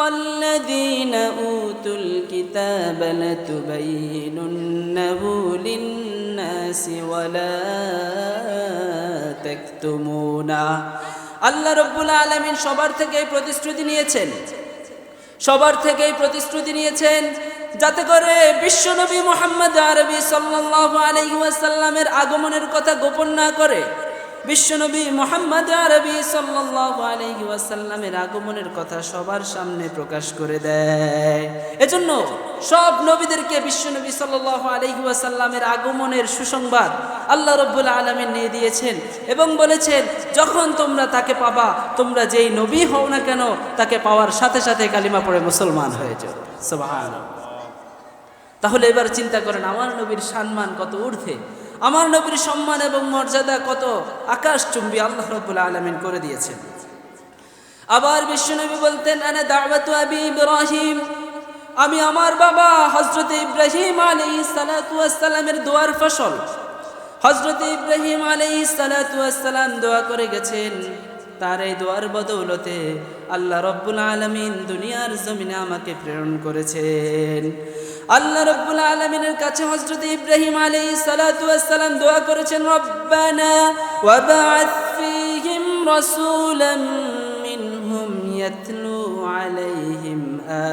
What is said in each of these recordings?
الذين أوتوا الكتاب لتبيننه للناس ولا تكتمونه আল্লাহ রব্বুল আলমিন সবার থেকে এই প্রতিশ্রুতি নিয়েছেন সবার থেকে এই প্রতিশ্রুতি নিয়েছেন যাতে করে বিশ্বনবী মোহাম্মদ আরবি সাল্লাল্লাহু আলাইহি ওয়াসাল্লামের আগমনের কথা গোপন না করে বিশ্বনবী মোহাম্মদ আরবি সাল্লাল্লাহু আলাইহি ওয়াসাল্লামের আগমনের কথা সবার সামনে প্রকাশ করে দেয়। এজন্য সব নবীদেরকে বিশ্বনবী সাল্লাল্লাহু আলাইহি ওয়াসাল্লামের আগমনের সুসংবাদ আল্লাহ রাব্বুল আলামিন নিয়ে দিয়েছেন এবং বলেছেন, যখন তোমরা তাকে পাবা, তোমরা যেই নবী হও না কেন, তাকে পাওয়ার সাথে সাথে কালিমা পড়ে মুসলমান হয়ে যাও। তাহলে এবার চিন্তা করেন, আমার নবীর সম্মান কত ঊর্ধ্বে? আমার নবীর সম্মান এবং মর্যাদা কত? আকাশ চুম্বি আল্লাহ রব্বুল আলমিন করে দিয়েছেন। আবার বিশ্বনবী বলতেন, আনা দাওয়াতু আবি ইব্রাহিম। আমি আমার বাবা হজরত ইব্রাহিম আলী সালাতামের দোয়ার ফসল। হজরত ইব্রাহিম আলী সালাতাম দোয়া করে গেছেন। তার এই দোয়ার বদৌলতে আল্লাহ রব্বুল আলমিন দুনিয়ার জমিনে আমাকে প্রেরণ করেছেন। আল্লাহ রব্বুল আলমিনের কাছে হজরত ইব্রাহিম আলী সালাতাম দোয়া করেছেন, রব্বানা ওয়াবাআথ ফীহিম রাসূলাম মিনহুম ইয়াতলু আলাইহিম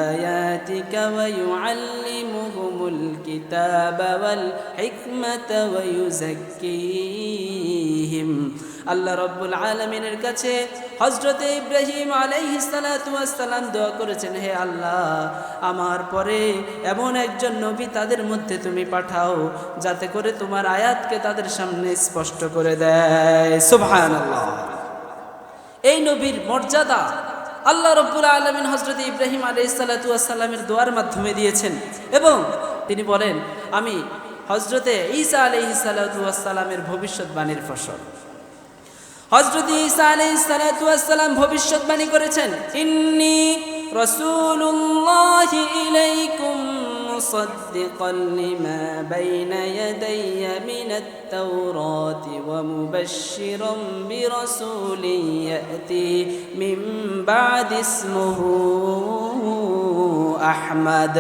আয়াতিকা ওয়া ইউআল্লিমুহুমুল কিতাবা ওয়াল হিকমাতা ওয়া ইউযাক্কিহিম। আল্লাহ রব্বুল আলমিনের কাছে হজরতে ইব্রাহিম আলাইহিসালাম দোয়া করেছেন, হে আল্লাহ, আমার পরে এমন একজন নবী তাদের মধ্যে তুমি পাঠাও, যাতে করে তোমার আয়াতকে তাদের সামনে স্পষ্ট করে দেয়। সুবহান এই নবীর মর্যাদা আল্লাহ রব্বুল আলমিন হজরত ইব্রাহিম আলাইসাল্লাতুয়াসাল্লামের দোয়ার মাধ্যমে দিয়েছেন এবং তিনি বলেন, আমি হজরতে ঈসা আলাইসাল্লাতুয়াসাল্লামের ভবিষ্যৎবাণীর ফসল। হজরত ঈসা আলাইহিস সালাতু ওয়াসসালাম ভবিষ্যৎবাণী করেছেন, ইন্নী রাসূলুল্লাহি ইলাইকুম লিমা বাইনা ইয়াদাইয়া মিনাত তাওরাতি ওয়া মুবাশশিরান বিরাসূলিন ইয়াতি মিন বাদি ইসমুহু আহমদ।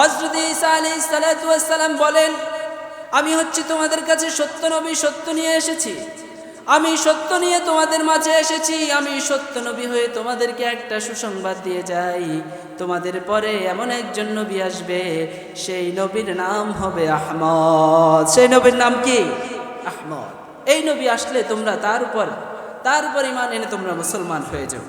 হজরত ঈসা আলাইহিস সালাতু বলেন, আমি হচ্ছে তোমাদের কাছে সত্য নবী সত্য নিয়ে এসেছি। আমি সত্য নিয়ে তোমাদের মাঝে এসেছি, আমি সত্য নবী হয়ে তোমাদেরকে একটা সুসংবাদ দিয়ে যাই। তোমাদের পরে এমন একজন নবী আসবে, সেই নবীর নাম হবে আহমদ। সেই নবীর নাম কি? আহমদ। এই নবী আসলে তোমরা তার উপর তার উপর ইমান এনে তোমরা মুসলমান হয়ে যাও।